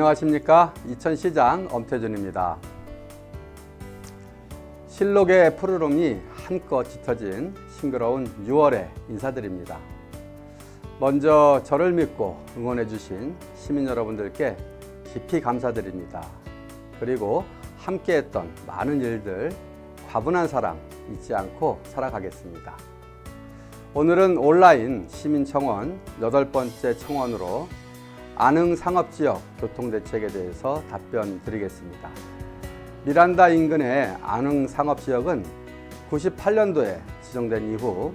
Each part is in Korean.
안녕하십니까 이천시장 엄태준입니다. 실록의 푸르름이 한껏 짙어진 싱그러운 6월에 인사드립니다. 먼저 저를 믿고 응원해 주신 시민 여러분들께 깊이 감사드립니다. 그리고 함께했던 많은 일들 과분한 사랑 잊지 않고 살아가겠습니다. 오늘은 온라인 시민청원 여덟 번째 청원으로 안흥 상업지역 교통대책에 대해서 답변 드리겠습니다. 미란다 인근의 안흥 상업지역은 98년도에 지정된 이후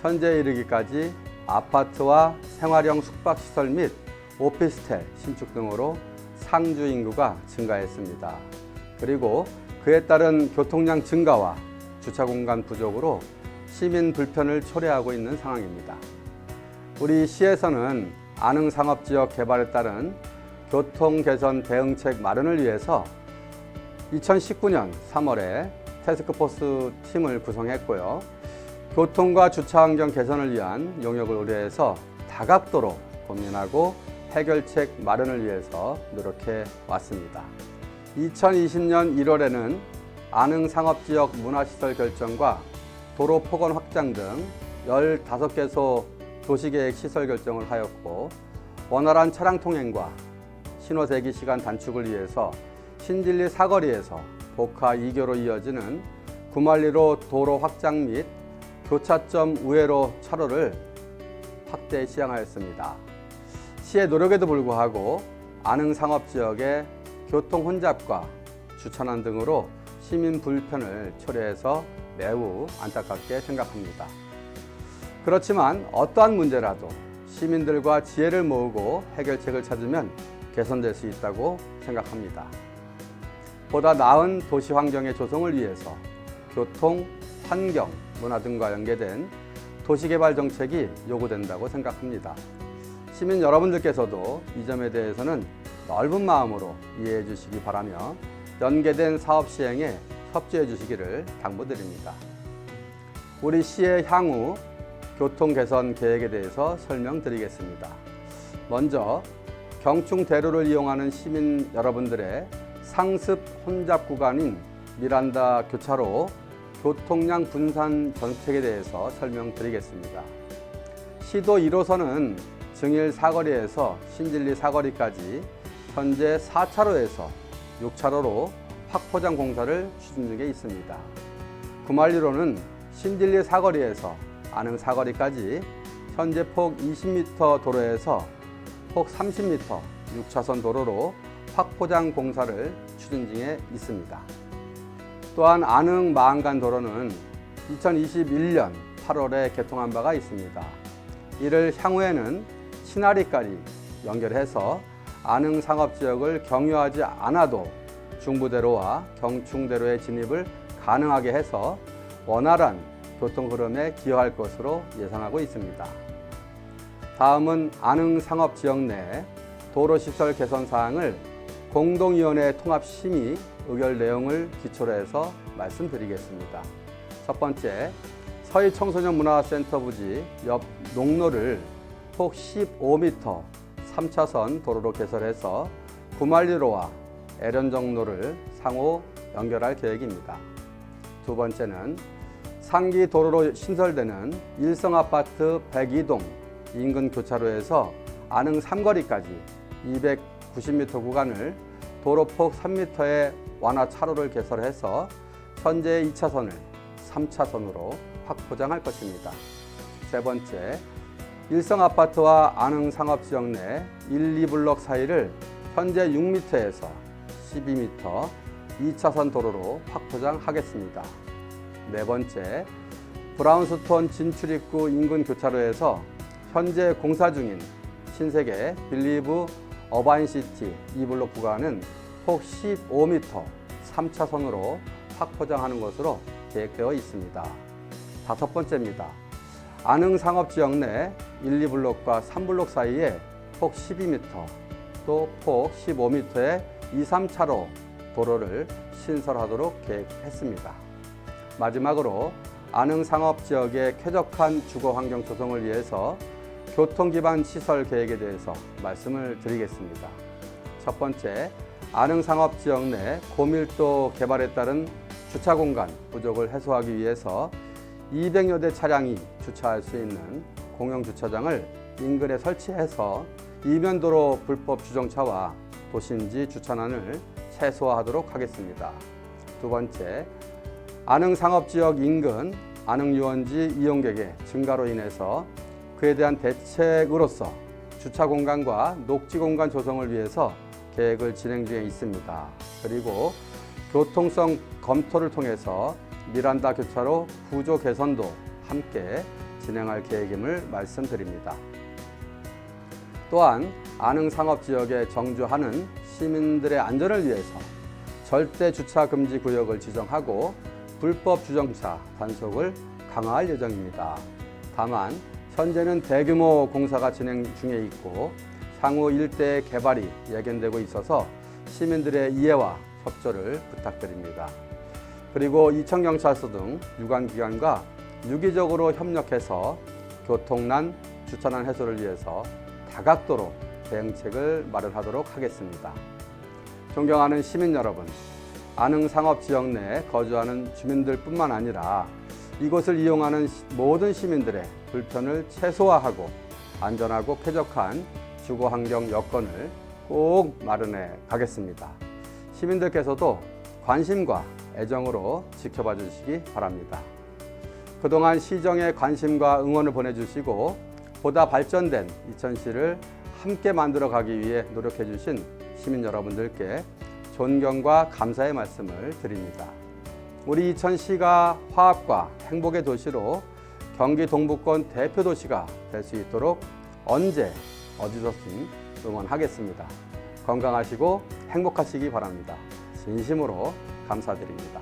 현재 이르기까지 아파트와 생활형 숙박시설 및 오피스텔 신축 등으로 상주 인구가 증가했습니다. 그리고 그에 따른 교통량 증가와 주차 공간 부족으로 시민 불편을 초래하고 있는 상황입니다. 우리 시에서는 안흥 상업지역 개발에 따른 교통 개선 대응책 마련을 위해서 2019년 3월에 태스크포스 팀을 구성했고요. 교통과 주차 환경 개선을 위한 용역을 의뢰해서 다각도로 고민하고 해결책 마련을 위해서 노력해 왔습니다. 2020년 1월에는 안흥 상업지역 문화시설 결정과 도로 폭원 확장 등 15개소 도시계획 시설 결정을 하였고 원활한 차량 통행과 신호 대기 시간 단축을 위해서 신진리 사거리에서 복화 2교로 이어지는 구말리로 도로 확장 및 교차점 우회로 차로를 확대 시행하였습니다. 시의 노력에도 불구하고 안흥 상업 지역의 교통 혼잡과 주차난 등으로 시민 불편을 초래해서 매우 안타깝게 생각합니다. 그렇지만 어떠한 문제라도 시민들과 지혜를 모으고 해결책을 찾으면 개선될 수 있다고 생각합니다. 보다 나은 도시 환경의 조성을 위해서 교통, 환경, 문화 등과 연계된 도시개발 정책이 요구된다고 생각합니다. 시민 여러분들께서도 이 점에 대해서는 넓은 마음으로 이해해 주시기 바라며 연계된 사업 시행에 협조해 주시기를 당부드립니다. 우리 시의 향후 교통 개선 계획에 대해서 설명드리겠습니다. 먼저 경충대로를 이용하는 시민 여러분들의 상습 혼잡 구간인 미란다 교차로 교통량 분산 정책에 대해서 설명드리겠습니다. 시도 1호선은 증일 사거리에서 신진리 사거리까지 현재 4차로에서 6차로로 확포장 공사를 추진 중에 있습니다. 구말리로는 신진리 사거리에서 안흥 사거리까지 현재 폭 20m 도로에서 폭 30m 6차선 도로로 확포장 공사를 추진 중에 있습니다. 또한 안흥 마안간 도로는 2021년 8월에 개통한 바가 있습니다. 이를 향후에는 신하리까지 연결해서 안흥 상업지역을 경유하지 않아도 중부대로와 경충대로의 진입을 가능하게 해서 원활한 교통 흐름에 기여할 것으로 예상하고 있습니다. 다음은 안흥 상업 지역 내 도로 시설 개선 사항을 공동위원회 통합 심의 의결 내용을 기초로 해서 말씀드리겠습니다. 첫 번째, 서희 청소년 문화센터 부지 옆 농로를 폭 15m 3차선 도로로 개설해서 구말리로와 애련정로를 상호 연결할 계획입니다. 두 번째는 상기 도로로 신설되는 일성 아파트 102동 인근 교차로에서 안흥 삼거리까지 290m 구간을 도로폭 3m의 완화 차로를 개설해서 현재 2차선을 3차선으로 확포장할 것입니다. 세 번째, 일성 아파트와 안흥 상업지역 내 1, 2블록 사이를 현재 6m에서 12m 2차선 도로로 확포장하겠습니다. 네 번째, 브라운스톤 진출 입구 인근 교차로에서 현재 공사 중인 신세계 빌리브 어바인시티 2블록 구간은 폭 15m 3차선으로 확포장하는 것으로 계획되어 있습니다. 다섯 번째입니다. 안흥 상업지역 내 1, 2블록과 3블록 사이에 폭 12m 또 폭 15m의 2, 3차로 도로를 신설하도록 계획했습니다. 마지막으로 안흥 상업 지역의 쾌적한 주거 환경 조성을 위해서 교통 기반 시설 계획에 대해서 말씀을 드리겠습니다. 첫 번째, 안흥 상업 지역 내 고밀도 개발에 따른 주차 공간 부족을 해소하기 위해서 200여 대 차량이 주차할 수 있는 공영 주차장을 인근에 설치해서 이면도로 불법 주정차와 도심지 주차난을 최소화하도록 하겠습니다. 두 번째, 안흥 상업지역 인근 안흥 유원지 이용객의 증가로 인해서 그에 대한 대책으로서 주차 공간과 녹지 공간 조성을 위해서 계획을 진행 중에 있습니다. 그리고 교통성 검토를 통해서 미란다 교차로 구조 개선도 함께 진행할 계획임을 말씀드립니다. 또한 안흥 상업 지역에 정주하는 시민들의 안전을 위해서 절대 주차 금지 구역을 지정하고 불법 주정차 단속을 강화할 예정입니다. 다만 현재는 대규모 공사가 진행 중에 있고 향후 일대 개발이 예견되고 있어서 시민들의 이해와 협조를 부탁드립니다. 그리고 이천경찰서 등 유관기관과 유기적으로 협력해서 교통난, 주차난 해소를 위해서 다각도로 대응책을 마련하도록 하겠습니다. 존경하는 시민 여러분, 안흥 상업 지역 내 거주하는 주민들뿐만 아니라 이곳을 이용하는 시- 모든 시민들의 불편을 최소화하고 안전하고 쾌적한 주거 환경 여건을 꼭 마련해 가겠습니다. 시민들께서도 관심과 애정으로 지켜봐 주시기 바랍니다. 그동안 시정에 관심과 응원을 보내주시고 보다 발전된 이천시를 함께 만들어 가기 위해 노력해 주신 시민 여러분들께 존경과 감사의 말씀을 드립니다. 우리 이천시가 화합과 행복의 도시로 경기 동부권 대표 도시가 될 수 있도록 언제 어디서든 응원하겠습니다. 건강하시고 행복하시기 바랍니다. 진심으로 감사드립니다.